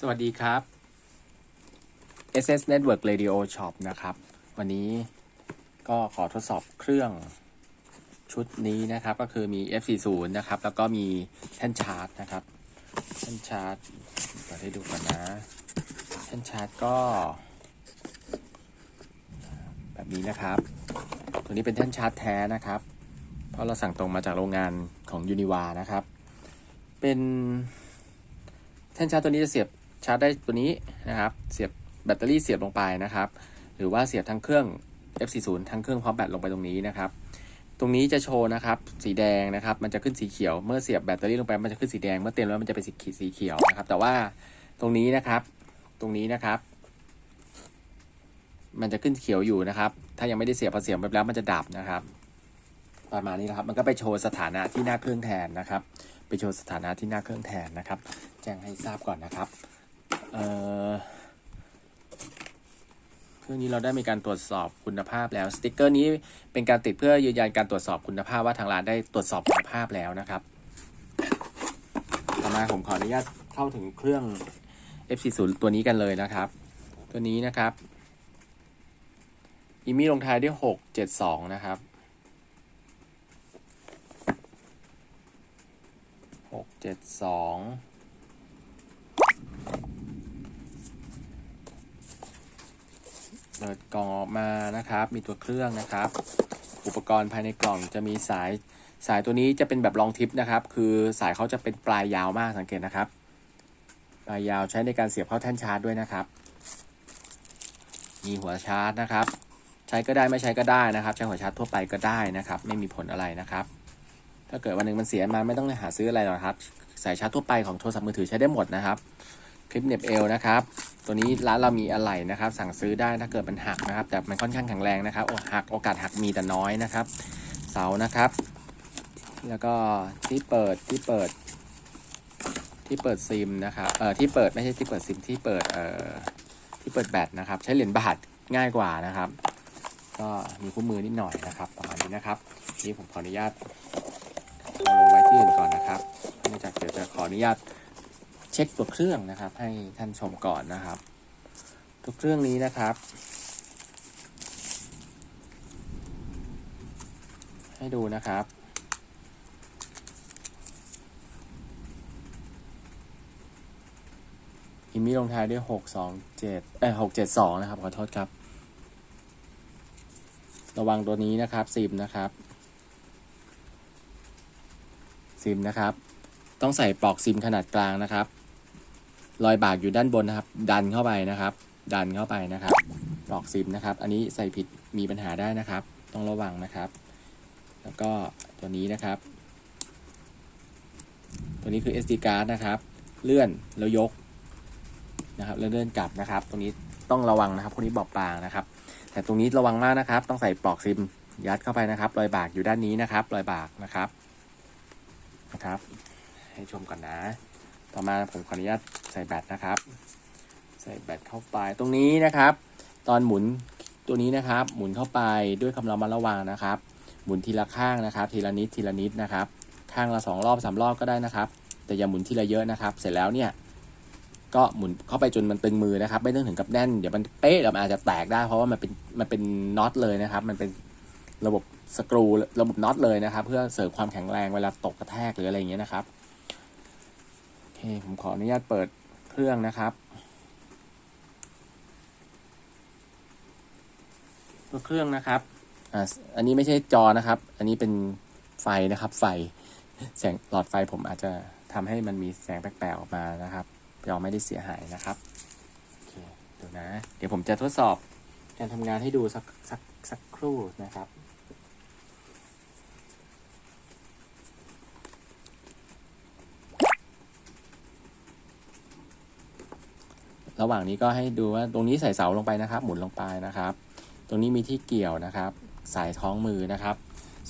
สวัสดีครับ SS Network Radio Shop นะครับ วันนี้ก็ขอทดสอบเครื่องชุดนี้นะครับ ก็คือมี F40 นะครับ แล้วก็มีแท่นชาร์จนะครับ แท่นชาร์จเปิดให้ดูก่อนนะ แท่นชาร์จก็ แบบนี้นะครับ ตัวนี้เป็นแท่นชาร์จแท้นะครับ เพราะเราสั่งตรงมาจากโรงงานของ Univa นะครับ เป็นแท่นชาร์จตัวนี้จะเสียบ ชาร์จได้ตัวนี้นะครับ เสียบแบตเตอรี่เสียบลงไปนะครับ หรือว่าเสียบทั้งเครื่อง F40 ทั้งเครื่องพร้อมแบตลงไปตรงนี้นะครับ ตรงนี้จะโชว์นะครับ สีแดงนะครับ มันจะขึ้นสีเขียว เมื่อเสียบแบตเตอรี่ลงไป มันจะขึ้นสีแดง เมื่อเต็มแล้วมันจะเป็นสีสีเขียวนะครับ แต่ว่าตรงนี้นะครับ ตรงนี้นะครับ มันจะขึ้นเขียวอยู่นะครับ ถ้ายังไม่ได้เสียบพอเสียบไปแล้วมันจะดับนะครับ ประมาณนี้นะครับ มันก็ไปโชว์สถานะที่หน้าเครื่องแทนนะครับ ไปโชว์สถานะที่หน้าเครื่องแทนนะครับ แจ้งให้ทราบก่อนนะครับ เครื่องนี้เราได้มีการตรวจสอบคุณภาพแล้วสติกเกอร์นี้เป็นการติดเพื่อยืนยันการตรวจสอบคุณภาพว่าทางร้านได้ตรวจสอบคุณภาพแล้วนะครับ ต่อมาผมขออนุญาตเข้าถึงเครื่อง F40 ตัวนี้กันเลยนะครับ ตัวนี้นะครับอีมี่ลงท้ายด้วย672 นะครับ 672 ปิดกล่องออกมานะครับ มีตัวเครื่องนะครับ อุปกรณ์ภายในกล่องจะมีสายสายตัวนี้จะเป็นแบบลองทิปนะครับ คือสายเขาจะเป็นปลายยาวมากสังเกตนะครับ ปลายยาวใช้ในการเสียบเข้าแท่นชาร์จด้วยนะครับ มีหัวชาร์จนะครับ ใช้ก็ได้ไม่ใช้ก็ได้นะครับ ใช้หัวชาร์จทั่วไปก็ได้นะครับ ไม่มีผลอะไรนะครับ ถ้าเกิดวันหนึ่งมันเสียมาไม่ต้องหาซื้ออะไรหรอกครับ สายชาร์จทั่วไปของโทรศัพท์มือถือใช้ได้หมดนะครับ คลิปเน็บเอวนะครับ ตัวนี้ร้านเรามีอะไหล่นะครับ สั่งซื้อได้ถ้าเกิดมันหักนะครับ แต่มันค่อนข้างแข็งแรงนะครับโอ้หักโอกาสหักมีแต่น้อยนะครับ เสานะครับ แล้วก็ที่เปิดที่เปิด ที่เปิดซิมนะครับเอ่อที่เปิดไม่ใช่ที่เปิดซิมที่เปิดเอ่อที่เปิดแบตนะครับ ใช้เหรียญบาทง่ายกว่านะครับ ก็มีคู่มือนิดหน่อยนะครับประมาณนี้นะครับนี่ผมขออนุญาตเอาลงไว้ที่อื่นก่อนนะครับเนื่องจากเดี๋ยวจะขออนุญาต เช็คตัวเครื่องนะครับ ให้ท่านชมก่อนนะครับ ตัวเครื่องนี้นะครับ ให้ดูนะครับอิมีลงท้ายด้วยหกสองเจ็ดเอ้หกเจ็ดสองนะครับ ขอโทษครับ ระวังตัวนี้นะครับซิมนะครับซิมนะครับ ต้องใส่ปลอกซิมขนาดกลางนะครับ รอยบากอยู่ด้านบนนะครับ ดันเข้าไปนะครับ ดันเข้าไปนะครับปลอกซิมนะครับ อันนี้ใส่ผิดมีปัญหาได้นะครับ ต้องระวังนะครับ แล้วก็ตัวนี้นะครับ ตัวนี้คือ SD card นะครับ เลื่อนแล้วยกนะครับแล้วเลื่อนกลับนะครับ ตรงนี้ต้องระวังนะครับคนนี้บอบบางนะครับ แต่ตรงนี้ระวังมากนะครับ ต้องใส่ปลอกซิมยัดเข้าไปนะครับ รอยบากอยู่ด้านนี้นะครับ รอยบากนะครับนะครับ ให้ชมก่อนนะ ต่อมาผมขออนุญาตใส่แบตนะครับ ใส่แบตเข้าไปตรงนี้นะครับ ตอนหมุนตัวนี้นะครับ หมุนเข้าไปด้วยคำระมัดระวังนะครับ หมุนทีละข้างนะครับ ทีละนิดทีละนิดนะครับ ข้างละสองรอบสามรอบก็ได้นะครับ แต่อย่าหมุนทีละเยอะนะครับ เสร็จแล้วเนี่ยก็หมุนเข้าไปจนมันตึงมือนะครับ ไม่ต้องถึงกับแน่นเดี๋ยวมันเป๊ะเดี๋ยวมันอาจจะแตกได้เพราะว่ามันเป็นมันเป็นน็อตเลยนะครับ มันเป็นระบบสกรูระบบน็อตเลยนะครับ เพื่อเสริมความแข็งแรงเวลาตกกระแทกหรืออะไรอย่างเงี้ยนะครับ ผมขออนุญาตเปิดเครื่องนะครับตัวเครื่องนะครับอ่าอันนี้ไม่ใช่จอนะครับ อันนี้เป็นไฟนะครับ ไฟแสงหลอดไฟผมอาจจะทำให้มันมีแสงแปลกๆออกมานะครับจอไม่ได้เสียหายนะครับโอเคเดี๋ยวนะ เดี๋ยวผมจะทดสอบการทำงานให้ดูสักสักสักครู่นะครับ ระหว่างนี้ก็ให้ดูว่าตรงนี้ใส่เสาลงไปนะครับ หมุนลงไปนะครับ ตรงนี้มีที่เกี่ยวนะครับ สายท้องมือนะครับ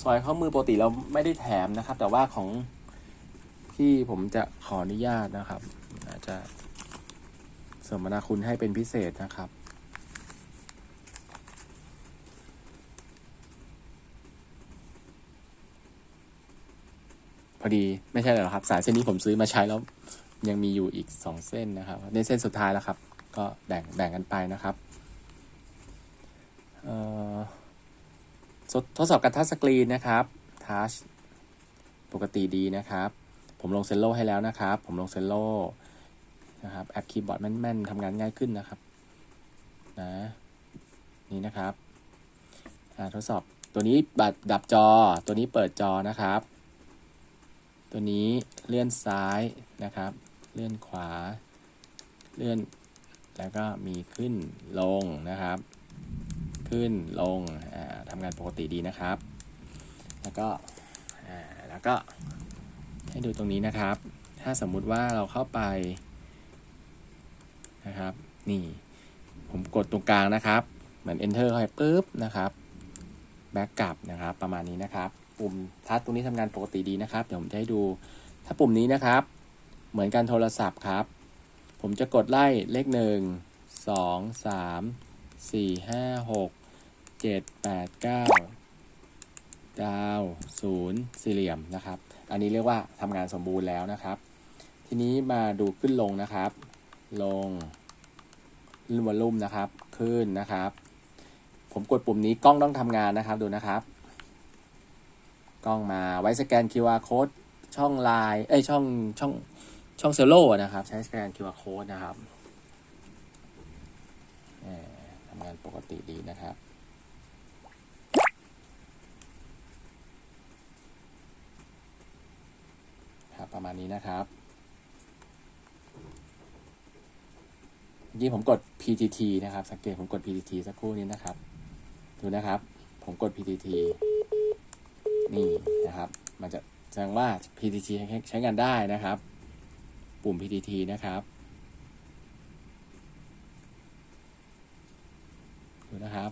สายท้อมือปกติเราไม่ได้แถมนะครับ แต่ว่าของที่ผมจะขออนุญาตนะครับอาจจะสมนาคุณให้เป็นพิเศษนะครับพอดีไม่ใช่หรอกครับ สายเส้นนี้ผมซื้อมาใช้แล้ว ยังมีอยู่อีกสองเส้นนะครับ ในเส้นสุดท้ายแล้วครับ ก็แบ่งแบ่งกันไปนะครับทดสอบการทัชสกรีนนะครับทัชปกติดีนะครับ ผมลงเซลโลให้แล้วนะครับ ผมลงเซลโลนะครับแอปคีย์บอร์ดแม่นๆทำงานง่ายขึ้นนะครับนะนี่นะครับทดสอบตัวนี้บัดดับจอตัวนี้เปิดจอนะครับ ตัวนี้เลื่อนซ้ายนะครับ เลื่อนขวา เลื่อน แล้วก็มีขึ้นลงนะครับ ขึ้นลงอ่าทำงานปกติดีนะครับ แล้วก็แล้วก็ให้ดูตรงนี้นะครับ ถ้าสมมุติว่าเราเข้าไปนะครับ นี่ ผมกดตรงกลางนะครับ เหมือน enter เข้าไปปุ๊บนะครับแบ็กกลับนะครับ ประมาณนี้นะครับ ปุ่มทัชตรงนี้ทำงานปกติดีนะครับ เดี๋ยวผมจะให้ดู ถ้าปุ่มนี้นะครับ เหมือนการโทรศัพท์ครับ ผมจะกดไล่เลขหนึ่งสองสามสี่ห้าหกเจ็ดแปดเก้าดาวศูนย์สี่เหลี่ยมนะครับ อันนี้เรียกว่าทำงานสมบูรณ์แล้วนะครับ ทีนี้มาดูขึ้นลงนะครับ ลงลื่นวอลลุ่มนะครับ ขึ้นนะครับ ผมกดปุ่มนี้กล้องต้องทำงานนะครับดูนะครับ กล้องมาไว้สแกน QR code ช่องไลน์เอ้ยช่องช่อง ช่องเซลโลนะครับ ใช้สแกน QR code นะครับทำงานปกติดีนะครับครับประมาณนี้นะครับเมื่อกี้ผมกด PTT นะครับ สังเกตผมกด PTT สักครู่นี้นะครับ ดูนะครับ ผมกด PTT นี่นะครับ มันจะแสดงว่า PTT ใช้งานได้นะครับ ปุ่ม PTT นะครับ ดูนะครับ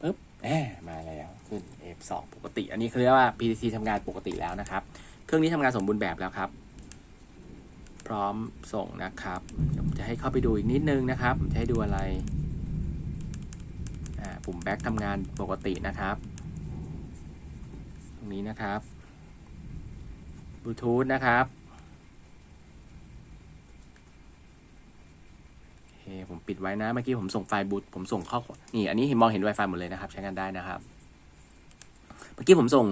ปึ๊บแหมมาแล้วขึ้น F2 ปกติ อันนี้เขาเรียกว่า PTT ทำงานปกติแล้วนะครับ เครื่องนี้ทำงานสมบูรณ์แบบแล้วครับ พร้อมส่งนะครับผมจะให้เข้าไปดูอีกนิดนึงนะครับผมจะให้ดูอะไรปุ่มแบ็คทำงานปกตินะครับ ตรงนี้นะครับบลูทูธนะครับ โอเคผมปิดไว้นะ เมื่อกี้ผมส่งไฟล์บูทผมส่งข้อนี่อันนี้เห็นมองเห็น Wi-Fi หมดเลยนะครับ ใช้งานได้นะครับ เมื่อกี้ผมส่ง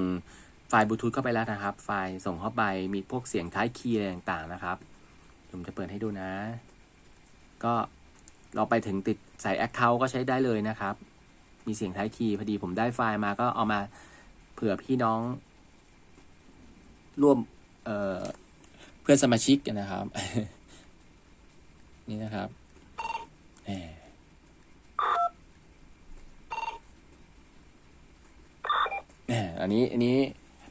ไฟล์บลูทูธเข้าไปแล้วนะครับ ไฟล์ส่งเข้าไปมีพวกเสียงท้ายคีย์อะไรต่างๆนะครับ ผมจะเปิดให้ดูนะ ก็เราไปถึงติดใส่ Account ก็ใช้ได้เลยนะครับ มีเสียงท้ายคีย์พอดีผมได้ไฟล์มาก็เอามาเผื่อพี่น้อง ร่วมเเพื่อนสมาชิกกันนะครับ นี่นะครับ อันนี้อันนี้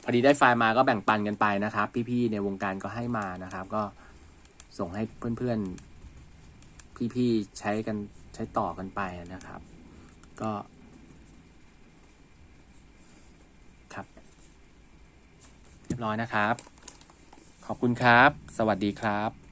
พอดีได้ไฟล์มาก็แบ่งปันกันไปนะครับ พี่ๆในวงการก็ให้มานะครับ ก็ส่งให้เพื่อนๆ พี่ๆใช้กันใช้ต่อกันไปนะครับ ก็ครับ เรียบร้อยนะครับ ขอบคุณครับ สวัสดีครับ